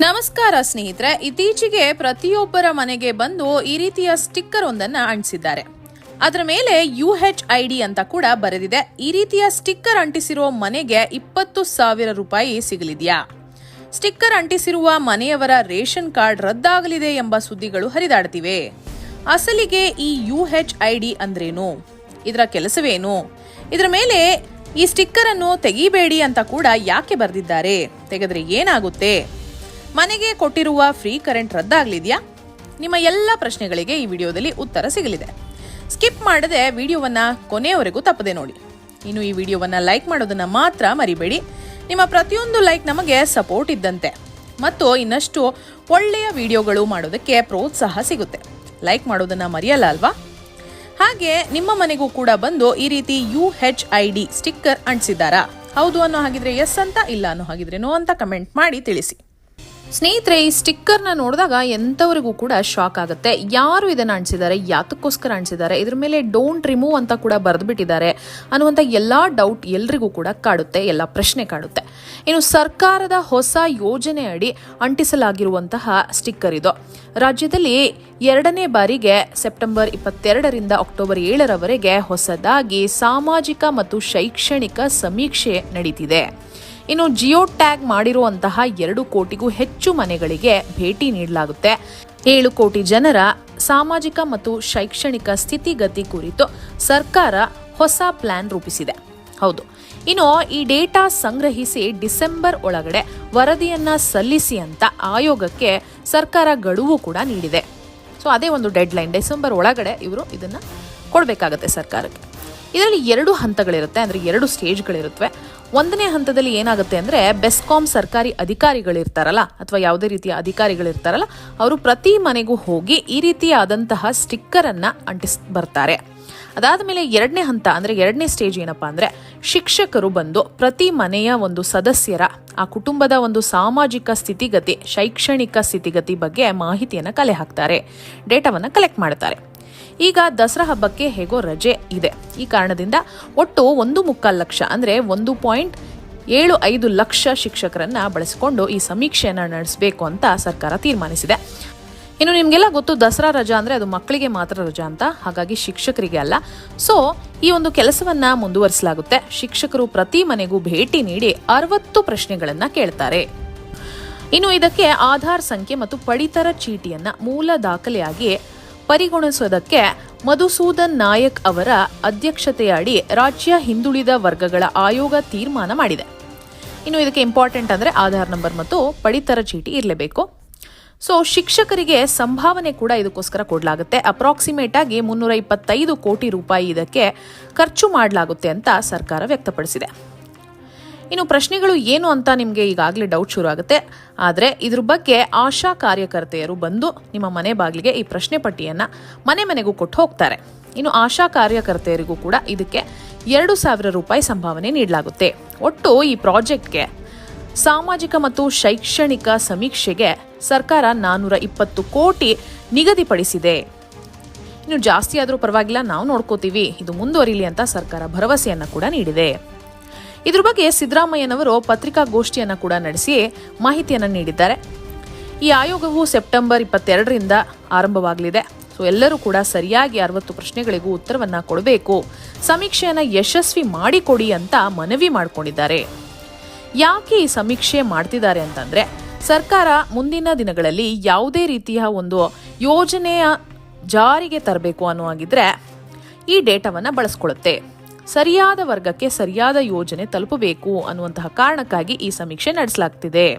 ನಮಸ್ಕಾರ ಸ್ನೇಹಿತರೆ, ಇತ್ತೀಚೆಗೆ ಪ್ರತಿಯೊಬ್ಬರ ಮನೆಗೆ ಬಂದು ಈ ರೀತಿಯ ಸ್ಟಿಕ್ಕರ್ ಒಂದನ್ನ ಅಂಟಿಸಿದ್ದಾರೆ. ಅದರ ಮೇಲೆ ಯು ಹೆಚ್ ಐ ಡಿ ಅಂತ ಕೂಡ ಬರೆದಿದೆ. ಈ ರೀತಿಯ ಸ್ಟಿಕ್ಕರ್ ಅಂಟಿಸಿರೋ ಮನೆಗೆ ಇಪ್ಪತ್ತು ಸಾವಿರ ರೂಪಾಯಿ ಸಿಗಲಿದೆಯಾ? ಸ್ಟಿಕ್ಕರ್ ಅಂಟಿಸಿರುವ ಮನೆಯವರ ರೇಷನ್ ಕಾರ್ಡ್ ರದ್ದಾಗಲಿದೆ ಎಂಬ ಸುದ್ದಿಗಳು ಹರಿದಾಡ್ತಿವೆ ಅಸಲಿಗೆ ಈ ಯು ಹೆಚ್ ಐ ಡಿ ಅಂದ್ರೇನು? ಇದರ ಕೆಲಸವೇನು? ಇದರ ಮೇಲೆ ಈ ಸ್ಟಿಕ್ಕರ್ ಅನ್ನು ತೆಗಿಬೇಡಿ ಅಂತ ಕೂಡ ಯಾಕೆ ಬರೆದಿದ್ದಾರೆ? ತೆಗೆದ್ರೆ ಏನಾಗುತ್ತೆ? ಮನೆಗೆ ಕೊಟ್ಟಿರುವ ಫ್ರೀ ಕರೆಂಟ್ ರದ್ದಾಗಲಿದೆಯಾ? ನಿಮ್ಮ ಎಲ್ಲ ಪ್ರಶ್ನೆಗಳಿಗೆ ಈ ವಿಡಿಯೋದಲ್ಲಿ ಉತ್ತರ ಸಿಗಲಿದೆ. ಸ್ಕಿಪ್ ಮಾಡದೆ ವಿಡಿಯೋವನ್ನ ಕೊನೆಯವರೆಗೂ ತಪ್ಪದೆ ನೋಡಿ. ಇನ್ನು ಈ ವಿಡಿಯೋವನ್ನ ಲೈಕ್ ಮಾಡೋದನ್ನ ಮಾತ್ರ ಮರಿಬೇಡಿ. ನಿಮ್ಮ ಪ್ರತಿಯೊಂದು ಲೈಕ್ ನಮಗೆ ಸಪೋರ್ಟ್ ಇದ್ದಂತೆ. ಮತ್ತು ಇನ್ನಷ್ಟು ಒಳ್ಳೆಯ ವಿಡಿಯೋಗಳು ಮಾಡೋದಕ್ಕೆ ಪ್ರೋತ್ಸಾಹ ಸಿಗುತ್ತೆ. ಲೈಕ್ ಮಾಡೋದನ್ನ ಮರೆಯಲ್ಲ ಅಲ್ವಾ? ಹಾಗೆ ನಿಮ್ಮ ಮನೆಗೂ ಕೂಡ ಬಂದು ಈ ರೀತಿ U H I D sticker ಅಂಟಿಸಿದ್ದಾರಾ? ಹೌದು ಅನ್ನೋ ಹಾಗಿದ್ರೆ ಎಸ್ ಅಂತ, ಇಲ್ಲ ಅನ್ನೋ ಹಾಗಿದ್ರೆ ನೋ ಅಂತ ಕಮೆಂಟ್ ಮಾಡಿ ತಿಳಿಸಿ. ಸ್ನೇಹಿತರೆ, ಈ ಸ್ಟಿಕ್ಕರ್ನ ನೋಡಿದಾಗ ಎಂಥವರಿಗೂ ಕೂಡ ಶಾಕ್ ಆಗುತ್ತೆ. ಯಾರು ಇದನ್ನ ಅಂಟಿಸಿದ್ದಾರೆ ಯಾತಕ್ಕೋಸ್ಕರ ಅಂಟಿಸಿದ್ದಾರೆ ಇದ್ರ ಮೇಲೆ ಡೋಂಟ್ ರಿಮೂವ್ ಅಂತ ಕೂಡ ಬರೆದ್ಬಿಟ್ಟಿದ್ದಾರೆ ಅನ್ನುವಂಥ ಎಲ್ಲ ಡೌಟ್ ಎಲ್ರಿಗೂ ಕೂಡ ಕಾಡುತ್ತೆ, ಎಲ್ಲ ಪ್ರಶ್ನೆ ಕಾಡುತ್ತೆ. ಇನ್ನು ಸರ್ಕಾರದ ಹೊಸ ಯೋಜನೆ ಅಡಿ ಅಂಟಿಸಲಾಗಿರುವಂತಹ ಸ್ಟಿಕ್ಕರ್ ಇದು. ರಾಜ್ಯದಲ್ಲಿ ಎರಡನೇ ಬಾರಿಗೆ ಸೆಪ್ಟೆಂಬರ್ ಇಪ್ಪತ್ತೆರಡರಿಂದ ಅಕ್ಟೋಬರ್ ಏಳರವರೆಗೆ ಹೊಸದಾಗಿ ಸಾಮಾಜಿಕ ಮತ್ತು ಶೈಕ್ಷಣಿಕ ಸಮೀಕ್ಷೆ ನಡೀತಿದೆ. ಇನ್ನು ಜಿಯೋ ಟ್ಯಾಗ್ ಮಾಡಿರುವಂತಹ ಎರಡು ಕೋಟಿಗೂ ಹೆಚ್ಚು ಮನೆಗಳಿಗೆ ಭೇಟಿ ನೀಡಲಾಗುತ್ತೆ. ಏಳು ಕೋಟಿ ಜನರ ಸಾಮಾಜಿಕ ಮತ್ತು ಶೈಕ್ಷಣಿಕ ಸ್ಥಿತಿಗತಿ ಕುರಿತು ಸರ್ಕಾರ ಹೊಸ ಪ್ಲಾನ್ ರೂಪಿಸಿದೆ. ಹೌದು, ಇನ್ನು ಈ ಡೇಟಾ ಸಂಗ್ರಹಿಸಿ ಡಿಸೆಂಬರ್ ಒಳಗಡೆ ವರದಿಯನ್ನ ಸಲ್ಲಿಸಿ ಅಂತ ಆಯೋಗಕ್ಕೆ ಸರ್ಕಾರ ಗಡುವು ಕೂಡ ನೀಡಿದೆ. ಸೊ ಅದೇ ಒಂದು ಡೆಡ್ ಲೈನ್ ಡಿಸೆಂಬರ್ ಒಳಗಡೆ ಇವರು ಇದನ್ನ ಕೊಡಬೇಕಾಗತ್ತೆ ಸರ್ಕಾರಕ್ಕೆ. ಇದರಲ್ಲಿ ಎರಡು ಹಂತಗಳಿರುತ್ತೆ, ಅಂದರೆ ಎರಡು ಸ್ಟೇಜ್ಗಳಿರುತ್ತವೆ ಒಂದನೇ ಹಂತದಲ್ಲಿ ಏನಾಗುತ್ತೆ ಅಂದರೆ ಬೆಸ್ಕಾಂ ಸರ್ಕಾರಿ ಅಧಿಕಾರಿಗಳಿರ್ತಾರಲ್ಲ, ಅಥವಾ ಯಾವುದೇ ರೀತಿಯ ಅಧಿಕಾರಿಗಳಿರ್ತಾರಲ್ಲ, ಅವರು ಪ್ರತಿ ಮನೆಗೂ ಹೋಗಿ ಈ ರೀತಿಯಾದಂತಹ ಸ್ಟಿಕ್ಕರನ್ನು ಅಂಟಿಸ್ ಬರ್ತಾರೆ. ಅದಾದ ಮೇಲೆ ಎರಡನೇ ಹಂತ ಅಂದರೆ ಎರಡನೇ ಸ್ಟೇಜ್ ಏನಪ್ಪಾ ಅಂದರೆ ಶಿಕ್ಷಕರು ಬಂದು ಪ್ರತಿ ಮನೆಯ ಒಂದು ಸದಸ್ಯರ, ಆ ಕುಟುಂಬದ ಒಂದು ಸಾಮಾಜಿಕ ಸ್ಥಿತಿಗತಿ, ಶೈಕ್ಷಣಿಕ ಸ್ಥಿತಿಗತಿ ಬಗ್ಗೆ ಮಾಹಿತಿಯನ್ನು ಕಲೆ ಹಾಕ್ತಾರೆ, ಡೇಟಾವನ್ನು ಕಲೆಕ್ಟ್ ಮಾಡ್ತಾರೆ. ಈಗ ದಸರಾ ಹಬ್ಬಕ್ಕೆ ಹೇಗೋ ರಜೆ ಇದೆ. ಈ ಕಾರಣದಿಂದ ಒಟ್ಟು ಒಂದು ಮುಕ್ಕಾಲು ಲಕ್ಷ ಅಂದರೆ ಒಂದು ಪಾಯಿಂಟ್ ಏಳು ಐದು ಲಕ್ಷ ಶಿಕ್ಷಕರನ್ನ ಬಳಸಿಕೊಂಡು ಈ ಸಮೀಕ್ಷೆಯನ್ನು ನಡೆಸಬೇಕು ಅಂತ ಸರ್ಕಾರ ತೀರ್ಮಾನಿಸಿದೆ. ಇನ್ನು ನಿಮಗೆಲ್ಲ ಗೊತ್ತು ದಸರಾ ರಜಾ ಅಂದರೆ ಅದು ಮಕ್ಕಳಿಗೆ ಮಾತ್ರ ರಜಾ ಅಂತ, ಹಾಗಾಗಿ ಶಿಕ್ಷಕರಿಗೆ ಅಲ್ಲ. ಸೊ ಈ ಒಂದು ಕೆಲಸವನ್ನ ಮುಂದುವರಿಸಲಾಗುತ್ತೆ. ಶಿಕ್ಷಕರು ಪ್ರತಿ ಮನೆಗೂ ಭೇಟಿ ನೀಡಿ ಅರವತ್ತು ಪ್ರಶ್ನೆಗಳನ್ನು ಕೇಳ್ತಾರೆ. ಇನ್ನು ಇದಕ್ಕೆ ಆಧಾರ್ ಸಂಖ್ಯೆ ಮತ್ತು ಪಡಿತರ ಚೀಟಿಯನ್ನು ಮೂಲ ದಾಖಲೆಯಾಗಿ ಪರಿಗಣಿಸುವುದಕ್ಕೆ ಮಧುಸೂದನ್ ನಾಯಕ್ ಅವರ ಅಧ್ಯಕ್ಷತೆಯಡಿ ರಾಜ್ಯ ಹಿಂದುಳಿದ ವರ್ಗಗಳ ಆಯೋಗ ತೀರ್ಮಾನ ಮಾಡಿದೆ. ಇನ್ನು ಇದಕ್ಕೆ ಇಂಪಾರ್ಟೆಂಟ್ ಅಂದರೆ ಆಧಾರ್ ನಂಬರ್ ಮತ್ತು ಪಡಿತರ ಚೀಟಿ ಇರಲೇಬೇಕು. ಸೊ ಶಿಕ್ಷಕರಿಗೆ ಸಂಭಾವನೆ ಕೂಡ ಇದಕ್ಕೋಸ್ಕರ ಕೊಡಲಾಗುತ್ತೆ. ಅಪ್ರಾಕ್ಸಿಮೇಟ್ ಆಗಿ ಮುನ್ನೂರ ಇಪ್ಪತ್ತೈದು ಕೋಟಿ ರೂಪಾಯಿ ಇದಕ್ಕೆ ಖರ್ಚು ಮಾಡಲಾಗುತ್ತೆ ಅಂತ ಸರ್ಕಾರ ವ್ಯಕ್ತಪಡಿಸಿದೆ. ಇನ್ನು ಪ್ರಶ್ನೆಗಳು ಏನು ಅಂತ ನಿಮಗೆ ಈಗಾಗಲೇ ಡೌಟ್ ಶುರು ಆಗುತ್ತೆ. ಆದರೆ ಇದ್ರ ಬಗ್ಗೆ ಆಶಾ ಕಾರ್ಯಕರ್ತೆಯರು ಬಂದು ನಿಮ್ಮ ಮನೆ ಬಾಗಿಲಿಗೆ ಈ ಪ್ರಶ್ನೆ ಪಟ್ಟಿಯನ್ನು ಮನೆ ಮನೆಗೂ ಕೊಟ್ಟು ಹೋಗ್ತಾರೆ. ಇನ್ನು ಆಶಾ ಕಾರ್ಯಕರ್ತೆಯರಿಗೂ ಕೂಡ ಇದಕ್ಕೆ ಎರಡು ಸಾವಿರ ರೂಪಾಯಿ ಸಂಭಾವನೆ ನೀಡಲಾಗುತ್ತೆ. ಒಟ್ಟು ಈ ಪ್ರಾಜೆಕ್ಟ್ಗೆ ಸಾಮಾಜಿಕ ಮತ್ತು ಶೈಕ್ಷಣಿಕ ಸಮೀಕ್ಷೆಗೆ ಸರ್ಕಾರ ನಾನ್ನೂರ ಇಪ್ಪತ್ತು ಕೋಟಿ ನಿಗದಿಪಡಿಸಿದೆ. ಇನ್ನು ಜಾಸ್ತಿ ಆದರೂ ಪರವಾಗಿಲ್ಲ, ನಾವು ನೋಡ್ಕೋತೀವಿ. ಇದು ಮುಂದುವರಿಲಿ ಅಂತ ಸರ್ಕಾರ ಭರವಸೆಯನ್ನು ಕೂಡ ನೀಡಿದೆ. ಇದ್ರ ಬಗ್ಗೆ ಸಿದ್ದರಾಮಯ್ಯನವರು ಪತ್ರಿಕಾಗೋಷ್ಠಿಯನ್ನು ಕೂಡ ನಡೆಸಿ ಮಾಹಿತಿಯನ್ನು ನೀಡಿದ್ದಾರೆ. ಈ ಆಯೋಗವು ಸೆಪ್ಟೆಂಬರ್ ಇಪ್ಪತ್ತೆರಡರಿಂದ ಆರಂಭವಾಗಲಿದೆ. ಸೊ, ಎಲ್ಲರೂ ಕೂಡ ಸರಿಯಾಗಿ ಅರವತ್ತು ಪ್ರಶ್ನೆಗಳಿಗೂ ಉತ್ತರವನ್ನ ಕೊಡಬೇಕು. ಸಮೀಕ್ಷೆಯನ್ನು ಯಶಸ್ವಿ ಮಾಡಿಕೊಡಿ ಅಂತ ಮನವಿ ಮಾಡಿಕೊಂಡಿದ್ದಾರೆ. ಯಾಕೆ ಈ ಸಮೀಕ್ಷೆ ಮಾಡ್ತಿದ್ದಾರೆ ಅಂತಂದ್ರೆ, ಸರ್ಕಾರ ಮುಂದಿನ ದಿನಗಳಲ್ಲಿ ಯಾವುದೇ ರೀತಿಯ ಒಂದು ಯೋಜನೆಯ ಜಾರಿಗೆ ತರಬೇಕು ಅನ್ನುವಾಗಿದ್ರೆ ಈ ಡೇಟಾವನ್ನು ಬಳಸ್ಕೊಳ್ಳುತ್ತೆ. ಸರಿಯಾದ ವರ್ಗಕ್ಕೆ ಸರಿಯಾದ ಯೋಜನೆ ತಲುಪಬೇಕು ಅನ್ನುವಂತಹ ಕಾರಣಕ್ಕಾಗಿ ಈ ಸಮೀಕ್ಷೆ ನಡೆಸಲಾಗ್ತಿದೆ.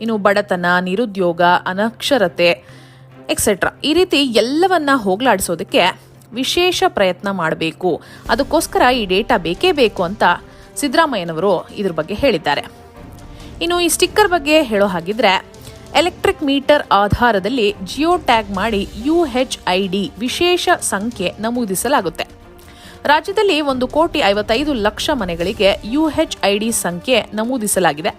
ಇನ್ನು ಬಡತನ, ನಿರುದ್ಯೋಗ, ಅನಕ್ಷರತೆ ಎಕ್ಸೆಟ್ರಾ ಈ ರೀತಿ ಎಲ್ಲವನ್ನ ಹೋಗಲಾಡಿಸೋದಕ್ಕೆ ವಿಶೇಷ ಪ್ರಯತ್ನ ಮಾಡಬೇಕು. ಅದಕ್ಕೋಸ್ಕರ ಈ ಡೇಟಾ ಬೇಕೇ ಬೇಕು ಅಂತ ಸಿದ್ದರಾಮಯ್ಯನವರು ಇದ್ರ ಬಗ್ಗೆ ಹೇಳಿದ್ದಾರೆ. ಇನ್ನು ಈ ಸ್ಟಿಕ್ಕರ್ ಬಗ್ಗೆ ಹೇಳೋ ಹಾಗಿದ್ರೆ, ಎಲೆಕ್ಟ್ರಿಕ್ ಮೀಟರ್ ಆಧಾರದಲ್ಲಿ ಜಿಯೋ ಟ್ಯಾಗ್ ಮಾಡಿ ಯು ಹೆಚ್ ಐ ಡಿ ವಿಶೇಷ ಸಂಖ್ಯೆ ನಮೂದಿಸಲಾಗುತ್ತೆ. ರಾಜ್ಯದಲ್ಲಿ ಒಂದು ಕೋಟಿ ಐವತ್ತೈದು ಲಕ್ಷ ಮನೆಗಳಿಗೆ ಯುಎಚ್ಐಡಿ ಸಂಖ್ಯೆ ನಮೂದಿಸಲಾಗಿದೆ.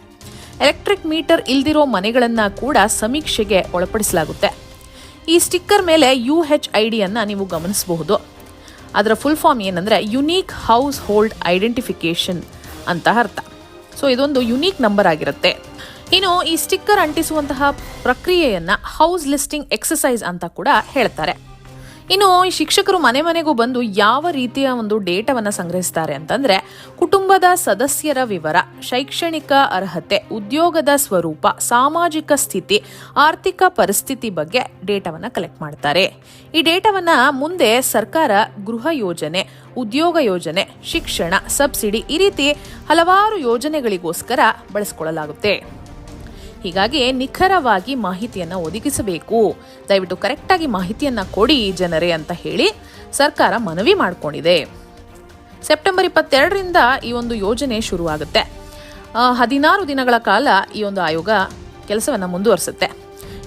ಎಲೆಕ್ಟ್ರಿಕ್ ಮೀಟರ್ ಇಲ್ದಿರೋ ಮನೆಗಳನ್ನ ಕೂಡ ಸಮೀಕ್ಷೆಗೆ ಒಳಪಡಿಸಲಾಗುತ್ತೆ. ಈ ಸ್ಟಿಕ್ಕರ್ ಮೇಲೆ ಯು ಹೆಚ್ ಐ ನೀವು ಗಮನಿಸಬಹುದು. ಅದರ ಫುಲ್ ಫಾರ್ಮ್ ಏನಂದರೆ ಯುನೀಕ್ ಹೌಸ್ ಹೋಲ್ಡ್ ಐಡೆಂಟಿಫಿಕೇಶನ್ ಅಂತ ಅರ್ಥ. ಸೊ ಇದೊಂದು ಯುನೀಕ್ ನಂಬರ್ ಆಗಿರುತ್ತೆ. ಇನ್ನು ಈ ಸ್ಟಿಕ್ಕರ್ ಅಂಟಿಸುವಂತಹ ಪ್ರಕ್ರಿಯೆಯನ್ನ ಹೌಸ್ ಲಿಸ್ಟಿಂಗ್ ಎಕ್ಸಸೈಸ್ ಅಂತ ಕೂಡ ಹೇಳ್ತಾರೆ. ಇನ್ನು ಈ ಶಿಕ್ಷಕರು ಮನೆ ಮನೆಗೂ ಬಂದು ಯಾವ ರೀತಿಯ ಒಂದು ಡೇಟಾವನ್ನು ಸಂಗ್ರಹಿಸ್ತಾರೆ ಅಂತಂದ್ರೆ ಕುಟುಂಬದ ಸದಸ್ಯರ ವಿವರ, ಶೈಕ್ಷಣಿಕ ಅರ್ಹತೆ, ಉದ್ಯೋಗದ ಸ್ವರೂಪ, ಸಾಮಾಜಿಕ ಸ್ಥಿತಿ, ಆರ್ಥಿಕ ಪರಿಸ್ಥಿತಿ ಬಗ್ಗೆ ಡೇಟಾವನ್ನು ಕಲೆಕ್ಟ್ ಮಾಡ್ತಾರೆ. ಈ ಡೇಟಾವನ್ನ ಮುಂದೆ ಸರ್ಕಾರ ಗೃಹ ಯೋಜನೆ, ಉದ್ಯೋಗ ಯೋಜನೆ, ಶಿಕ್ಷಣ, ಸಬ್ಸಿಡಿ ಈ ರೀತಿ ಹಲವಾರು ಯೋಜನೆಗಳಿಗೋಸ್ಕರ ಬಳಸ್ಕೊಳ್ಳಲಾಗುತ್ತೆ ಹೀಗಾಗಿ ನಿಖರವಾಗಿ ಮಾಹಿತಿಯನ್ನು ಒದಗಿಸಬೇಕು. ದಯವಿಟ್ಟು ಕರೆಕ್ಟಾಗಿ ಮಾಹಿತಿಯನ್ನು ಕೊಡಿ ಜನರೇ ಅಂತ ಹೇಳಿ ಸರ್ಕಾರ ಮನವಿ ಮಾಡಿಕೊಂಡಿದೆ. ಸೆಪ್ಟೆಂಬರ್ ಇಪ್ಪತ್ತೆರಡರಿಂದ ಈ ಒಂದು ಯೋಜನೆ ಶುರುವಾಗುತ್ತೆ. ಹದಿನಾರು ದಿನಗಳ ಕಾಲ ಈ ಒಂದು ಆಯೋಗ ಕೆಲಸವನ್ನು ಮುಂದುವರಿಸುತ್ತೆ.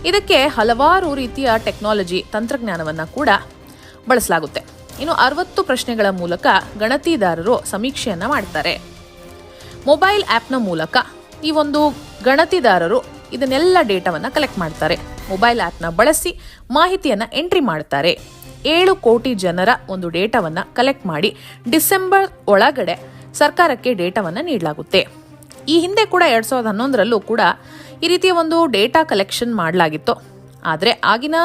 ಇದಕ್ಕೆ ಹಲವಾರು ರೀತಿಯ ಟೆಕ್ನಾಲಜಿ, ತಂತ್ರಜ್ಞಾನವನ್ನು ಕೂಡ ಬಳಸಲಾಗುತ್ತೆ. ಇನ್ನು ಅರವತ್ತು ಪ್ರಶ್ನೆಗಳ ಮೂಲಕ ಗಣತಿದಾರರು ಸಮೀಕ್ಷೆಯನ್ನು ಮಾಡ್ತಾರೆ. ಮೊಬೈಲ್ ಆ್ಯಪ್ನ ಮೂಲಕ ಈ ಒಂದು ಗಣತಿದಾರರು ಇದನ್ನೆಲ್ಲ ಡೇಟಾವನ್ನು ಕಲೆಕ್ಟ್ ಮಾಡ್ತಾರೆ. ಮೊಬೈಲ್ ಆ್ಯಪ್ನ ಬಳಸಿ ಮಾಹಿತಿಯನ್ನು ಎಂಟ್ರಿ ಮಾಡ್ತಾರೆ. ಏಳು ಕೋಟಿ ಜನರ ಒಂದು ಡೇಟಾವನ್ನು ಕಲೆಕ್ಟ್ ಮಾಡಿ ಡಿಸೆಂಬರ್ ಒಳಗಡೆ ಸರ್ಕಾರಕ್ಕೆ ಡೇಟಾವನ್ನು ನೀಡಲಾಗುತ್ತೆ. ಈ ಹಿಂದೆ ಕೂಡ ಎರಡು ಸಾವಿರದ ಹನ್ನೊಂದರಲ್ಲೂ ಕೂಡ ಈ ರೀತಿಯ ಒಂದು ಡೇಟಾ ಕಲೆಕ್ಷನ್ ಮಾಡಲಾಗಿತ್ತು. ಆದರೆ ಆಗಿನ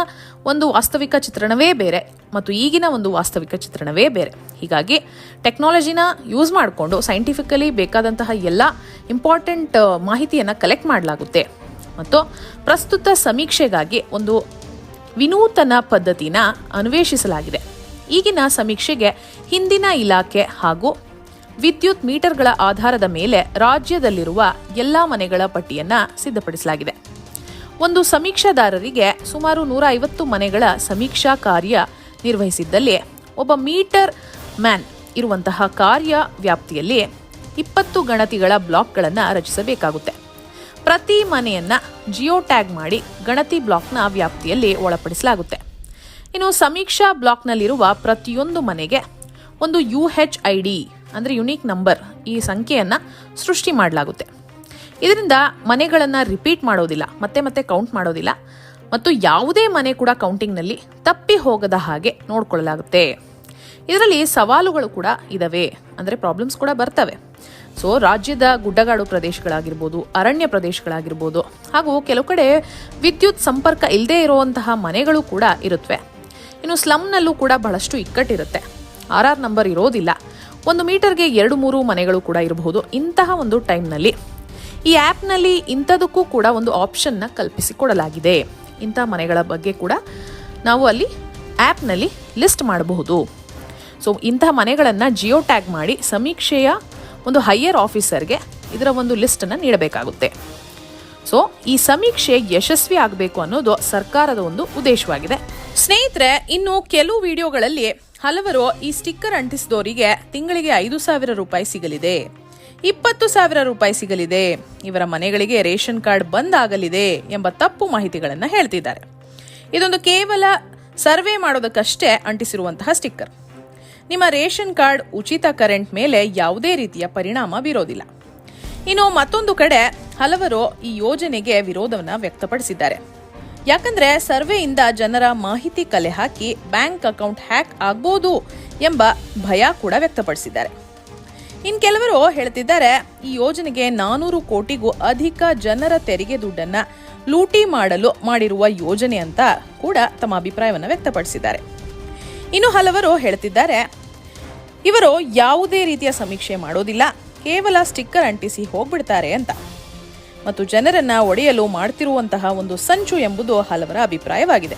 ಒಂದು ವಾಸ್ತವಿಕ ಚಿತ್ರಣವೇ ಬೇರೆ ಮತ್ತು ಈಗಿನ ಒಂದು ವಾಸ್ತವಿಕ ಚಿತ್ರಣವೇ ಬೇರೆ. ಹೀಗಾಗಿ ಟೆಕ್ನಾಲಜಿನ ಯೂಸ್ ಮಾಡಿಕೊಂಡು ಸೈಂಟಿಫಿಕಲಿ ಬೇಕಾದಂತಹ ಎಲ್ಲ ಇಂಪಾರ್ಟೆಂಟ್ ಮಾಹಿತಿಯನ್ನು ಕಲೆಕ್ಟ್ ಮಾಡಲಾಗುತ್ತೆ. ಮತ್ತು ಪ್ರಸ್ತುತ ಸಮೀಕ್ಷೆಗಾಗಿ ಒಂದು ವಿನೂತನ ಪದ್ಧತಿನ ಅನ್ವೇಷಿಸಲಾಗಿದೆ. ಈಗಿನ ಸಮೀಕ್ಷೆಗೆ ಹಿಂದಿನ ಇಲಾಖೆ ಹಾಗೂ ವಿದ್ಯುತ್ ಮೀಟರ್ಗಳ ಆಧಾರದ ಮೇಲೆ ರಾಜ್ಯದಲ್ಲಿರುವ ಎಲ್ಲ ಮನೆಗಳ ಪಟ್ಟಿಯನ್ನು ಸಿದ್ಧಪಡಿಸಲಾಗಿದೆ. ಒಂದು ಸಮೀಕ್ಷಾದಾರರಿಗೆ ಸುಮಾರು ನೂರ ಐವತ್ತು ಮನೆಗಳ ಸಮೀಕ್ಷಾ ಕಾರ್ಯ ನಿರ್ವಹಿಸಿದ್ದಲ್ಲಿ ಒಬ್ಬ ಮೀಟರ್ ಮ್ಯಾನ್ ಇರುವಂತಹ ಕಾರ್ಯ ವ್ಯಾಪ್ತಿಯಲ್ಲಿ ಇಪ್ಪತ್ತು ಗಣತಿಗಳ ಬ್ಲಾಕ್ಗಳನ್ನು ರಚಿಸಬೇಕಾಗುತ್ತೆ. ಪ್ರತಿ ಮನೆಯನ್ನು ಜಿಯೋ ಟ್ಯಾಗ್ ಮಾಡಿ ಗಣತಿ ಬ್ಲಾಕ್ನ ವ್ಯಾಪ್ತಿಯಲ್ಲಿ ಒಳಪಡಿಸಲಾಗುತ್ತೆ. ಇನ್ನು ಸಮೀಕ್ಷಾ ಬ್ಲಾಕ್ನಲ್ಲಿರುವ ಪ್ರತಿಯೊಂದು ಮನೆಗೆ ಒಂದು ಯು ಹೆಚ್ ಐ ಡಿ ಅಂದರೆ ಯುನೀಕ್ ನಂಬರ್ ಈ ಸಂಖ್ಯೆಯನ್ನು ಸೃಷ್ಟಿ ಮಾಡಲಾಗುತ್ತೆ. ಇದರಿಂದ ಮನೆಗಳನ್ನು ರಿಪೀಟ್ ಮಾಡೋದಿಲ್ಲ, ಮತ್ತೆ ಮತ್ತೆ ಕೌಂಟ್ ಮಾಡೋದಿಲ್ಲ, ಮತ್ತು ಯಾವುದೇ ಮನೆ ಕೂಡ ಕೌಂಟಿಂಗ್ನಲ್ಲಿ ತಪ್ಪಿ ಹೋಗದ ಹಾಗೆ ನೋಡ್ಕೊಳ್ಳಲಾಗುತ್ತೆ. ಇದರಲ್ಲಿ ಸವಾಲುಗಳು ಕೂಡ ಇದಾವೆ, ಅಂದರೆ ಪ್ರಾಬ್ಲಮ್ಸ್ ಕೂಡ ಬರ್ತವೆ. ಸೊ ರಾಜ್ಯದ ಗುಡ್ಡಗಾಡು ಪ್ರದೇಶಗಳಾಗಿರ್ಬೋದು, ಅರಣ್ಯ ಪ್ರದೇಶಗಳಾಗಿರ್ಬೋದು, ಹಾಗೂ ಕೆಲವು ಕಡೆ ವಿದ್ಯುತ್ ಸಂಪರ್ಕ ಇಲ್ಲದೆ ಇರುವಂತಹ ಮನೆಗಳು ಕೂಡ ಇರುತ್ತವೆ ಇನ್ನು ಸ್ಲಮ್ನಲ್ಲೂ ಕೂಡ ಬಹಳಷ್ಟು ಇಕ್ಕಟ್ಟಿರುತ್ತೆ. ಆರ್ ಆರ್ ನಂಬರ್ ಇರೋದಿಲ್ಲ. ಒಂದು ಮೀಟರ್ಗೆ ಎರಡು ಮೂರು ಮನೆಗಳು ಕೂಡ ಇರಬಹುದು ಇಂತಹ ಒಂದು ಟೈಮ್ನಲ್ಲಿ ಈ ಆ್ಯಪ್ನಲ್ಲಿ ಇಂಥದಕ್ಕೂ ಕೂಡ ಒಂದು ಆಪ್ಷನ್ನ ಕಲ್ಪಿಸಿಕೊಡಲಾಗಿದೆ. ಇಂಥ ಮನೆಗಳ ಬಗ್ಗೆ ಕೂಡ ನಾವು ಅಲ್ಲಿ ಆ್ಯಪ್ನಲ್ಲಿ ಲಿಸ್ಟ್ ಮಾಡಬಹುದು. ಸೊ ಇಂತಹ ಮನೆಗಳನ್ನು ಜಿಯೋ ಟ್ಯಾಗ್ ಮಾಡಿ ಸಮೀಕ್ಷೆಯ ಒಂದು ಹೈಯರ್ ಆಫೀಸರ್ಗೆ ಇದರ ಒಂದು ಲಿಸ್ಟನ್ನು ನೀಡಬೇಕಾಗುತ್ತೆ. ಸೊ, ಈ ಸಮೀಕ್ಷೆ ಯಶಸ್ವಿ ಆಗಬೇಕು ಅನ್ನೋದು ಸರ್ಕಾರದ ಒಂದು ಉದ್ದೇಶವಾಗಿದೆ. ಸ್ನೇಹಿತರೆ, ಇನ್ನು ಕೆಲವು ವಿಡಿಯೋಗಳಲ್ಲಿ ಹಲವರು ಈ ಸ್ಟಿಕ್ಕರ್ ಅಂಟಿಸಿದವರಿಗೆ ತಿಂಗಳಿಗೆ ಐದು ಸಾವಿರ ರೂಪಾಯಿ ಸಿಗಲಿದೆ. ಇಪ್ಪತ್ತು ಸಾವಿರ ರೂಪಾಯಿ ಸಿಗಲಿದೆ. ಇವರ ಮನೆಗಳಿಗೆ ರೇಷನ್ ಕಾರ್ಡ್ ಬಂದ್ ಆಗಲಿದೆ ಎಂಬ ತಪ್ಪು ಮಾಹಿತಿಗಳನ್ನು ಹೇಳ್ತಿದ್ದಾರೆ. ಇದೊಂದು ಕೇವಲ ಸರ್ವೆ ಮಾಡೋದಕ್ಕಷ್ಟೇ ಅಂಟಿಸಿರುವಂತಹ ಸ್ಟಿಕ್ಕರ್. ನಿಮ್ಮ ರೇಷನ್ ಕಾರ್ಡ್ ಉಚಿತ ಕರೆಂಟ್ ಮೇಲೆ ಯಾವುದೇ ರೀತಿಯ ಪರಿಣಾಮ ಬೀರೋದಿಲ್ಲ. ಇನ್ನು ಮತ್ತೊಂದು ಕಡೆ ಹಲವರು ಈ ಯೋಜನೆಗೆ ವಿರೋಧವನ್ನು ವ್ಯಕ್ತಪಡಿಸಿದ್ದಾರೆ. ಯಾಕಂದ್ರೆ ಸರ್ವೆಯಿಂದ ಜನರ ಮಾಹಿತಿ ಕಲೆ ಹಾಕಿ ಬ್ಯಾಂಕ್ ಅಕೌಂಟ್ ಹ್ಯಾಕ್ ಆಗ್ಬೋದು ಎಂಬ ಭಯ ಕೂಡ ವ್ಯಕ್ತಪಡಿಸಿದ್ದಾರೆ. ಇನ್ ಕೆಲವರು ಹೇಳ್ತಿದ್ದಾರೆ, ಈ ಯೋಜನೆಗೆ ನಾನೂರು ಕೋಟಿಗೂ ಅಧಿಕ ಜನರ ತೆರಿಗೆ ದುಡ್ಡನ್ನ ಲೂಟಿ ಮಾಡಲು ಮಾಡಿರುವ ಯೋಜನೆ ಅಂತ ಕೂಡ ತಮ್ಮ ಅಭಿಪ್ರಾಯವನ್ನು ವ್ಯಕ್ತಪಡಿಸಿದ್ದಾರೆ. ಇನ್ನು ಹಲವರು ಹೇಳ್ತಿದ್ದಾರೆ, ಇವರು ಯಾವುದೇ ರೀತಿಯ ಸಮೀಕ್ಷೆ ಮಾಡೋದಿಲ್ಲ, ಕೇವಲ ಸ್ಟಿಕ್ಕರ್ ಅಂಟಿಸಿ ಹೋಗ್ಬಿಡ್ತಾರೆ ಅಂತ. ಮತ್ತು ಜನರನ್ನ ಒಡೆಯಲು ಮಾಡ್ತಿರುವಂತಹ ಒಂದು ಸಂಚು ಎಂಬುದು ಹಲವರ ಅಭಿಪ್ರಾಯವಾಗಿದೆ.